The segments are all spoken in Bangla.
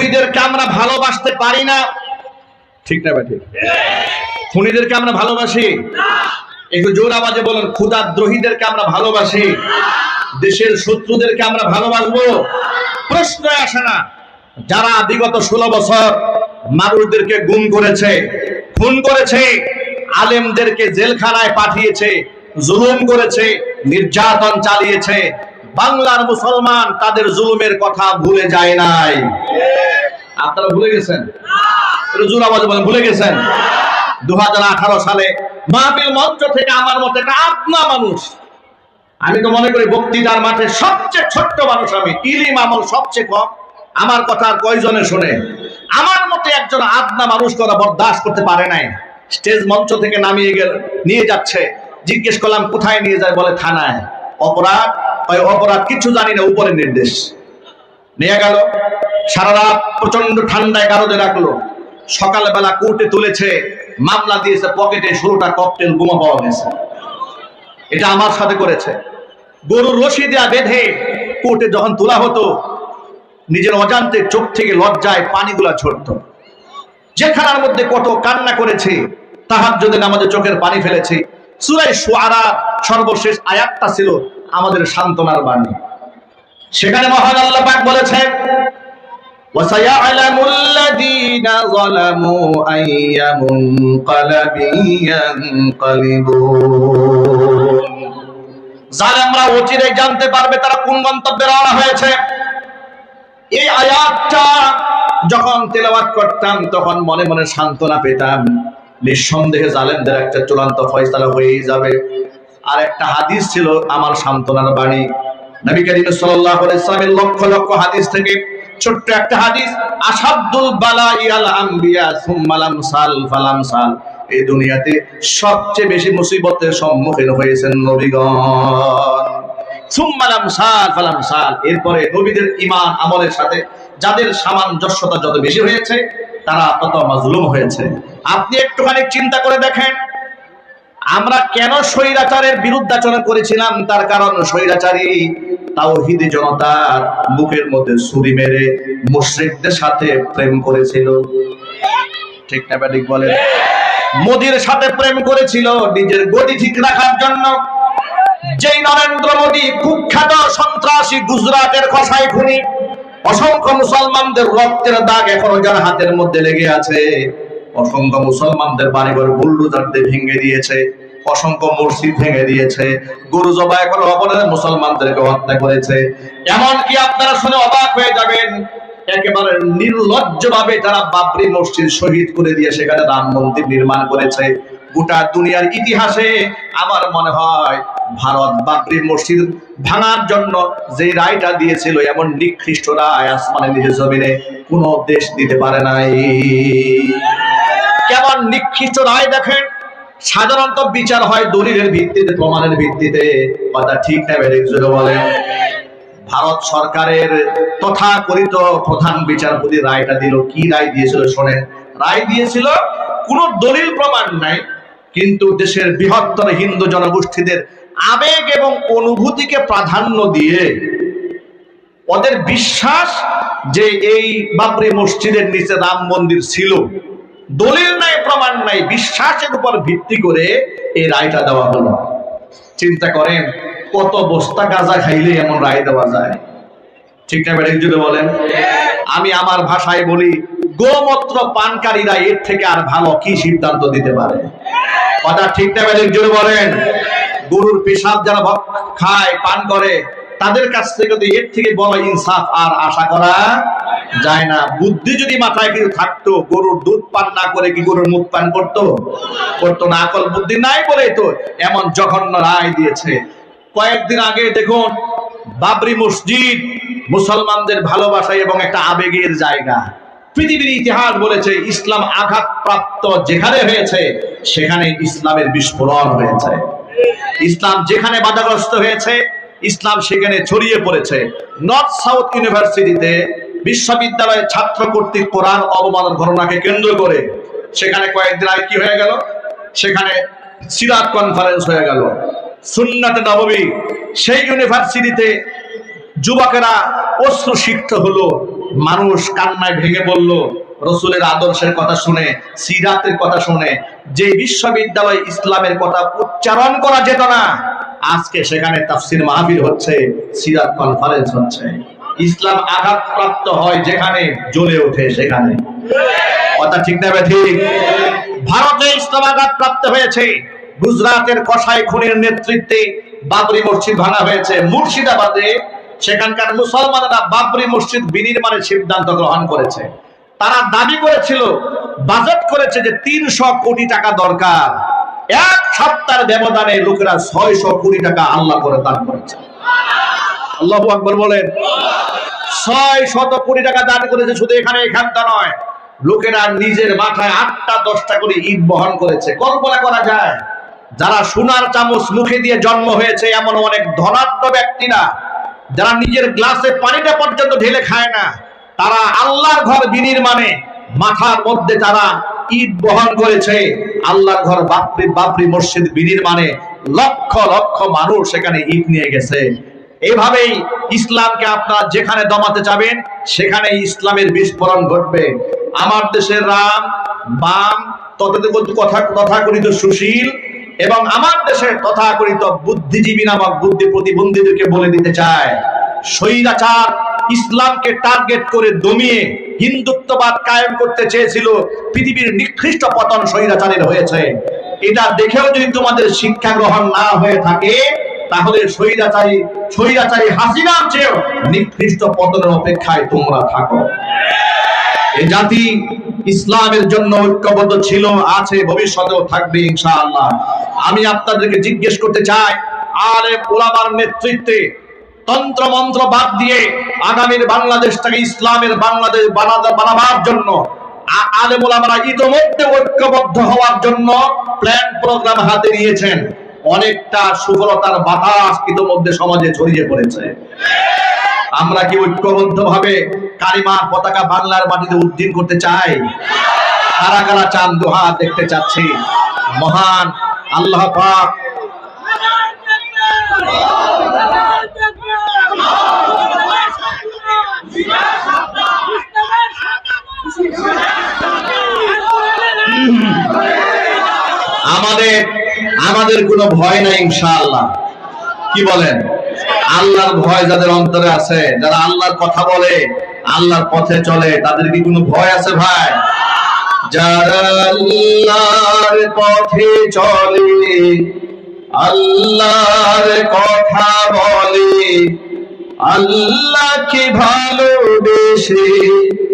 খুনিদেরকে আমরা ভালোবাসতে পারি না। ঠিক না ঠিক। খুনিদেরকে আমরা ভালোবাসি? একটু জোর আওয়াজে আমরা ভালোবাসি? দেশের শত্রুদেরকে আমরা ভালোবাসবো? প্রশ্ন আসে না। যারা বিগত ষোলো বছর মানুষদেরকে গুম করেছে, খুন করেছে, আলেমদেরকে জেলখানায় পাঠিয়েছে, জুলুম করেছে, নির্যাতন চালিয়েছে বাংলার মুসলমান তাদের জুলুমের কথা ভুলে যায় নাই। আপনারা ভুলে গেছেন? বলেন, ভুলে গেছেন? দু সালে মাহফিল মঞ্চ থেকে আমার মতে একটা আপনা মানুষ। আমি তো মনে করি বক্তৃতার মাঠে সবচেয়ে ছোট্ট মানুষ আমি। ইলিম আমল সবচেয়ে কম। আমার কথা কয়জনে শুনে? আমার মতে একজন আদনা মানুষ করা বরদাস্ত করতে পারে নাই। স্টেজ মঞ্চ থেকে নামিয়ে গেল, নিয়ে যাচ্ছে। জিজ্ঞেস করলাম, কোথায় নিয়ে যায়? বলে, থানায়। অপরাধ? অপরাধ কিছু জানি না উপরের নির্দেশ। নিয়ে গেল, সারা রাত প্রচণ্ড ঠান্ডায় গারদে রাখল। সকালবেলা কোর্টে তুলেছে, মামলা দিয়েছে, পকেটে ষোলোটা ককটেল বোমা পাওয়া গেছে। এটা আমার সাথে করেছে। গরুর রশি দেয়া বেঁধে কোর্টে যখন তোলা হতো, নিজের অজান্তে চোখ থেকে লজ্জায় পানিগুলা ঝরত। যেখানার মধ্যে কত কান্না করেছি তাহার যদি আমাদের চোখের পানি ফেলেছি। সুরাই সুয়ারা সর্বশেষ আয়াতটা ছিল আমাদের সান্ত্বনার বাণী সেখানে মহান আল্লাহ পাক বলেছেন وسيعلم الذين ظلموا أي منقلب ينقلبون জালেমরা অচিরে জানতে পারবে তারা কোন গন্তব্যে রওনা হয়েছে এই আয়াতটা যখন তেলাওয়াত করতাম তখন মনে মনে সান্ত্বনা পেতাম নিঃসন্দেহে জালেমদের একটা চূড়ান্ত ফয়সালা হয়েই যাবে আর একটা হাদিস ছিল আমার সান্ত্বনার বাণী। নবী করিম সাল্লাল্লাহু আলাইহি সাল্লামের লক্ষ লক্ষ হাদিস থেকে ছোট্ট একটা হাদিস আসাদুল বালা ইয়াল আম্বিয়া সুম্মালাম সাল ফালাম সাল। এই দুনিয়াতে সবচেয়ে বেশি মুসিবতের সম্মুখীন হয়েছেন নবীগণ। সুম্মালাম সাল ফালাম সাল। এরপরে নবীদের ইমান আমলের সাথে যাদের সামঞ্জস্যতা যত বেশি হয়েছে, তারা তত মাজলুম হয়েছে। আপনি একটুখানি চিন্তা করে দেখেন আমরা কেন স্বৈরাচারের বিরুদ্ধাচরণ করেছিলাম? তার কারণ স্বৈরাচারী তাওহিদি জনতার বুকের মধ্যে ছুরি মেরে মুশ্রিকদের সাথে প্রেম করেছিল। ঠিক না ব্যাটিক বলে মোদির সাথে প্রেম করেছিল নিজের গদি ঠিক রাখার জন্য। যেই নরেন্দ্র মোদী কুখ্যাত সন্ত্রাসী গুজরাটের কসাই খুনি, অসংখ্য মুসলমানদের রক্তের দাগ এখনও যার হাতের মধ্যে লেগে আছে, অসংখ্য মুসলমানদের বাড়িঘর বুলডোজার দিয়ে ভেঙে দিয়েছে। অসংখ্য মসজিদ ভেঙে দিয়েছে। গরু জবাই করে অপরাধে মুসলমানদেরকে হত্যা করেছে। এমনকি আপনারা শুনে অবাক হয়ে যাবেন, একেবারে নির্লজ্জ ভাবে তারা বাবরি মসজিদ শহীদ করে দিয়ে সেখানে রাম মন্দির নির্মাণ করেছে। গোটা দুনিয়ার ইতিহাসে আমার মনে হয়, ভারত বাবরি মসজিদ ভাঙার জন্য যে রায়টা দিয়েছিল, এমন নিকৃষ্ট রায় আসমানে নিজের জমিনে কোনো দেশ দিতে পারে নাই। কেমন নিকৃষ্ট রায় দেখেন? সাধারণত বিচার হয় দলিলের ভিত্তিতে, প্রমাণের ভিত্তিতে। কথা ঠিক না বলেন ভারত সরকারের তথাকথিত প্রধান বিচারপতি রায়টা দিল। কি রায় দিয়েছিল শোনেন? রায় দিয়েছিল, কোনো দলিল প্রমাণ নাই, কিন্তু দেশের বৃহত্তর হিন্দু জনগোষ্ঠীদের আবেগ এবং অনুভূতিকে প্রাধান্য দিয়ে ওদের বিশ্বাস যে এই বাবরি মসজিদের নিচে রাম মন্দির ছিল দলিল নাই, প্রমাণ নাই, বিশ্বাসের উপর ভিত্তি করে এই রায়টা দেওয়া হলো। চিন্তা করেন, কত বস্তা গাঁজা খাইলে এমন রায় দেওয়া যায়? ঠিক না ম্যাডাম যদি বলেন? আমি আমার ভাষায় বলি, গোমূত্র পানকারীরা এর থেকে আর ভালো কি সিদ্ধান্ত দিতে পারে? কথা ঠিক না ম্যাডাম যদি বলেন? গরুর পেশাব যারা খায়, পান করে তাদের কাছ থেকে তো এর থেকে বড় ইনসাফ আর আশা করা যায় না। বুদ্ধি যদি মাথায় কিছু থাকতো, গরুর দুধ পান না করে কি গরুর মুখ পান করতো? করতো না, আকল বুদ্ধি নাই বলে তো এমন জঘন্য রায় দিয়েছে। কয়েকদিন আগে দেখুন, বাবরি মসজিদ মুসলমানদের ভালোবাসা এবং একটা আবেগের জায়গা। পৃথিবীর ইতিহাস বলেছে, ইসলাম আঘাতপ্রাপ্ত যেখানে হয়েছে সেখানে ইসলামের বিস্ফোরণ হয়েছে। ইসলাম যেখানে বাধাগ্রস্ত হয়েছে ইসলাম সেখানে ছড়িয়ে পড়েছে। নর্থ সাউথ ইউনিভার্সিটিতে বিশ্ববিদ্যালয়ের ছাত্র কর্তৃক কোরআন অবমাননার ঘটনাকে কেন্দ্র করে সেখানে কয়েকদিন আগে কি হয়ে গেল? সেখানে সিরাত কনফারেন্স হয়ে গেল। সুন্নাতে নববী, সেই ইউনিভার্সিটিতে যুবকেরা অস্ত্র শিক্ষিত হলো, মানুষ কান্নায় ভেঙে পড়ল, রসুলের আদর্শের কথা শুনে, সিরাতের কথা শুনে, যে বিশ্ববিদ্যালয় ইসলামের কথা উচ্চারণ করা যেত না আজকে সেখানে তাফসির মাহফিল হচ্ছে, সিরাত কনফারেন্স হচ্ছে। ইসলাম আঘাতপ্রাপ্ত হয় যেখানে, জ্বলে ওঠে সেখানে। কথা ঠিক না ঠিক? ভারতে ইসলাম আঘাতপ্রাপ্ত হয়েছে। গুজরাটের কসাই খুনের নেতৃত্বে বাবরি মসজিদ ভাঙা হয়েছে। মুর্শিদাবাদে সেখানকার মুসলমানেরা বাবরি মসজিদ বিনির্মাণের সিদ্ধান্ত গ্রহণ করেছে। তারা দাবি করেছিল, বাজেট করেছে যে তিনশো কোটি টাকা দরকার। এক সপ্তাহের ব্যবধানে লোকেরা ছয়শো কোটি টাকা আল্লাহ করে দান করেছে। আল্লাহ আকবর বলেন, ছয় শত কোটি টাকা দান করেছে, শুধু এখানে এখানটা নয়। লোকেরা নিজের মাথায় আটটা, দশটা করে ইট বহন করেছে। কল্পনা করা যায়, যারা সোনার চামচ মুখে দিয়ে জন্ম হয়েছে, এমন অনেক ধনাঢ্য ব্যক্তিরা যারা নিজের গ্লাসে পানিটা পর্যন্ত ঢেলে খায় না, তারা আল্লাহর ঘর বিনির্মাণে মাথার মধ্যে তারা ইট বহন করেছে। আল্লাহর ঘর বাপরি বাপরি মসজিদ বিনির্মাণে লক্ষ লক্ষ মানুষ সেখানে ইট নিয়ে গেছে। এভাবেই ইসলামকে আপনারা যেখানে দমাতে যাবেন সেখানে ইসলামের বিস্ফোরণ ঘটবে। আমার দেশের রাম, বাম কথা তথাকথিত সুশীল এবং আমার দেশের তথাকথিত বুদ্ধিজীবী নামক বুদ্ধি প্রতিবন্ধীদেরকে বলে দিতে চায়। স্বৈরাচার ইসলামকে টার্গেট করে দমিয়ে হিন্দুত্ববাদ কায়েম করতে চেয়েছিল পৃথিবীর নিকৃষ্ট পতন স্বৈরাচারের হয়েছে। এটা দেখেও যদি তোমাদের শিক্ষা গ্রহণ না হয়ে থাকে, তাহলে স্বৈরাচারী স্বৈরাচারী হাসিনার চেয়েও নিকৃষ্ট পতনের অপেক্ষায় তোমরা থাকো। এ জাতি ইসলামের জন্য ঐক্যবদ্ধ ছিল, আছে, ভবিষ্যতেও থাকবে ইনশাআল্লাহ। আমি আপনাদেরকে জিজ্ঞেস করতে চাই আলে ওলামার নেতৃত্বে তন্ত্র মন্ত্র বাদ দিয়ে আগামীর বাংলাদেশটাকে ইসলামের বাংলাদেশ বানাবার জন্য, আ- আলেম ইতোমধ্যে ঐক্যবদ্ধ হওয়ার জন্য প্ল্যান প্রোগ্রাম হাতে নিয়েছেন। অনেকটা সুফলতার বাতাস ইতোমধ্যে সমাজে ছড়িয়ে পড়েছে। আমরা কি ঐক্যবদ্ধ ভাবে কালিমার পতাকা বাংলার মাটিতে উদ্দিন করতে চাই? কারা কারা চান দোহা দেখতে চাচ্ছি? মহান আল্লাহ পাক। আমাদের আমাদের কোনো ভয় নাই, ইনশাআল্লাহ। কি বলেন? আল্লাহর ভয় যাদের অন্তরে আছে, যারা আল্লাহর কথা বলে, আল্লাহর পথে চলে, তাদের কি কোনো ভয় আছে ভাই? যারা আল্লাহর পথে চলে, আল্লাহর কথা বলে, আল্লাহকে ভালোবেসে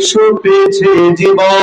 সুপেছে জীবন।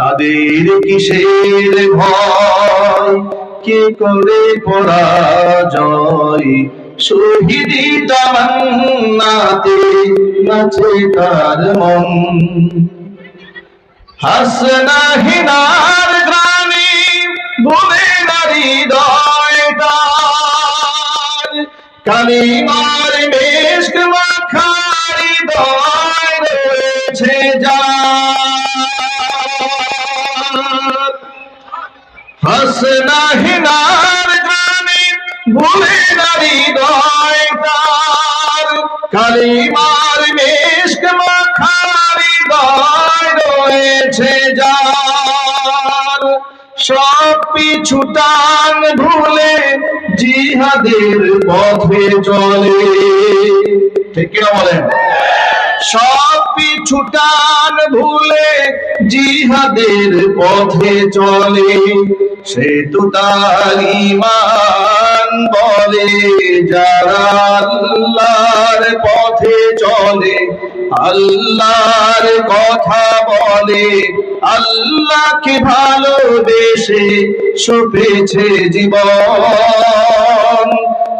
তাদের কিসের ভয়? কে করে পরাজয়? শহীদি তামান্নাতে নাচে তার মন। হাসনা হিনার গ্রামে ভুলে নারী দয়টার কালিমার মেশক মাখারি হাসনা হিনার গ্রামে ভুলে নারী দয়টার কালিমার মেশক মাখারি দয় রয়েছে যার। সব পিছু টান ভুলে জিহাদের পথে চলে। ঠিক কিনা বলেন? সব পিছু টান ভুলে জিহাদের পথে চলে, সে তো তার ইমান বলে। যারা আল্লাহর পথে চলে, আল্লাহর কথা বলে, আল্লাহকে ভালোবেসে সপেছে জীবন।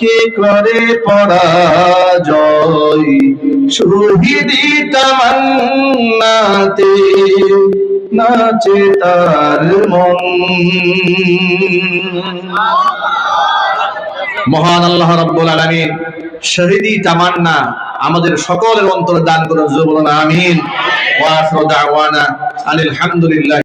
কে করে পরাজয়। শহীদি তামান্নাতে নাচে তার মন। মহান আল্লাহ রাব্বুল আলামিন শহীদি তামান্না আমাদের সকলের অন্তর দান করুন। জুবুল আমিন। ওয়া আখিরু দাওয়ানা আলহামদুলিল্লাহ